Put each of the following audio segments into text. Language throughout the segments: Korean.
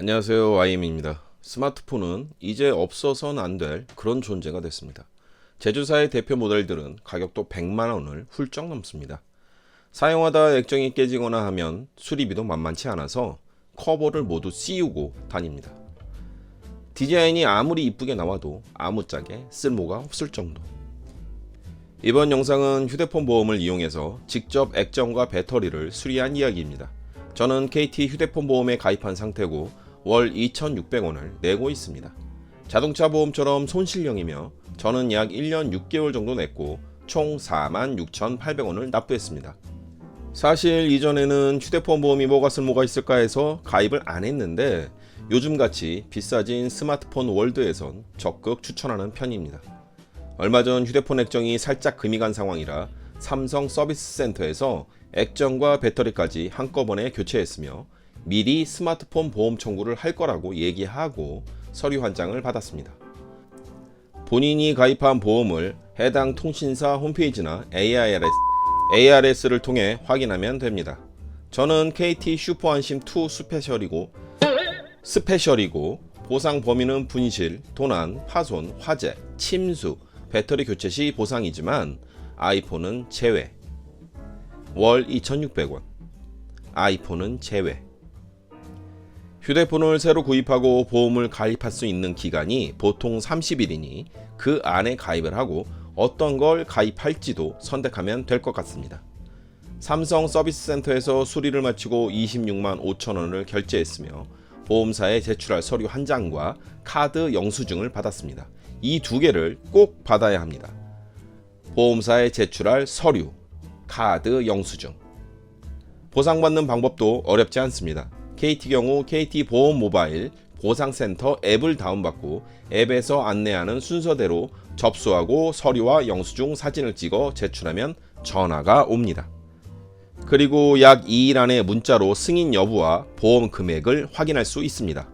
안녕하세요. IM입니다. 스마트폰은 이제 없어서는 안될 그런 존재가 됐습니다. 제조사의 대표 모델들은 가격도 100만 원을 훌쩍 넘습니다. 사용하다 액정이 깨지거나 하면 수리비도 만만치 않아서 커버를 모두 씌우고 다닙니다. 디자인이 아무리 이쁘게 나와도 아무짝에 쓸모가 없을 정도. 이번 영상은 휴대폰 보험을 이용해서 직접 액정과 배터리를 수리한 이야기입니다. 저는 KT 휴대폰 보험에 가입한 상태고 월 2,600원을 내고 있습니다. 자동차 보험처럼 손실형이며 저는 약 1년 6개월 정도 냈고 총 46,800원을 납부했습니다. 사실 이전에는 휴대폰 보험이 뭐가 쓸모가 있을까 해서 가입을 안 했는데 요즘같이 비싸진 스마트폰 월드에선 적극 추천하는 편입니다. 얼마 전 휴대폰 액정이 살짝 금이 간 상황이라 삼성 서비스 센터에서 액정과 배터리까지 한꺼번에 교체했으며 미리 스마트폰 보험 청구를 할 거라고 얘기하고 서류 한 장을 받았습니다. 본인이 가입한 보험을 해당 통신사 홈페이지나 ARS, ARS를 통해 확인하면 됩니다. 저는 KT 슈퍼안심 2 스페셜이고 스페셜이고 보상 범위는 분실, 도난, 파손, 화재, 침수, 배터리 교체 시 보상이지만 아이폰은 제외. 월 2,600원. 아이폰은 제외. 휴대폰을 새로 구입하고 보험을 가입할 수 있는 기간이 보통 30일이니 그 안에 가입을 하고 어떤 걸 가입할지도 선택하면 될 것 같습니다. 삼성 서비스 센터에서 수리를 마치고 26만 5천 원을 결제했으며 보험사에 제출할 서류 한 장과 카드 영수증을 받았습니다. 이 두 개를 꼭 받아야 합니다. 보험사에 제출할 서류, 카드 영수증. 보상받는 방법도 어렵지 않습니다. KT 경우 KT 보험 모바일 보상센터 앱을 다운받고 앱에서 안내하는 순서대로 접수하고 서류와 영수증 사진을 찍어 제출하면 전화가 옵니다. 그리고 약 2일 안에 문자로 승인 여부와 보험 금액을 확인할 수 있습니다.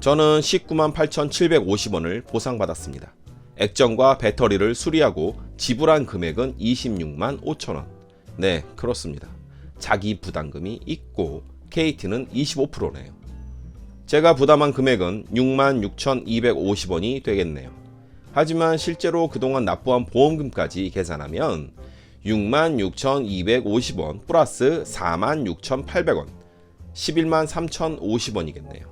저는 19만 8,750원을 보상받았습니다. 액정과 배터리를 수리하고 지불한 금액은 26만 5천원. 네, 그렇습니다. 자기 부담금이 있고 KT는 25%네요. 제가 부담한 금액은 66,250원이 되겠네요. 하지만 실제로 그동안 납부한 보험금까지 계산하면 66,250원 플러스 46,800원 11만 3,050원이겠네요.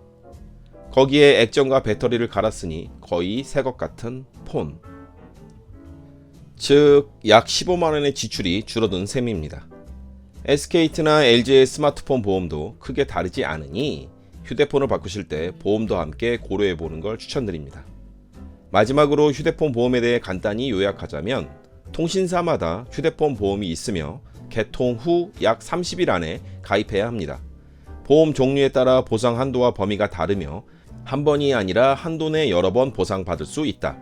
거기에 액정과 배터리를 갈았으니 거의 새 것 같은 폰. 즉, 약 15만 원의 지출이 줄어든 셈입니다. SK트나 LG의 스마트폰 보험도 크게 다르지 않으니 휴대폰을 바꾸실 때 보험도 함께 고려해 보는 걸 추천드립니다. 마지막으로 휴대폰 보험에 대해 간단히 요약하자면 통신사마다 휴대폰 보험이 있으며 개통 후 약 30일 안에 가입해야 합니다. 보험 종류에 따라 보상 한도와 범위가 다르며 한 번이 아니라 한도 내 여러 번 보상받을 수 있다.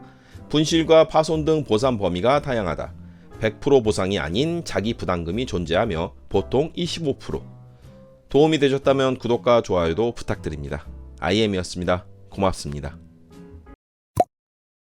분실과 파손 등 보상 범위가 다양하다. 100% 보상이 아닌 자기 부담금이 존재하며 보통 25%. 도움이 되셨다면 구독과 좋아요도 부탁드립니다. IM이었습니다. 고맙습니다.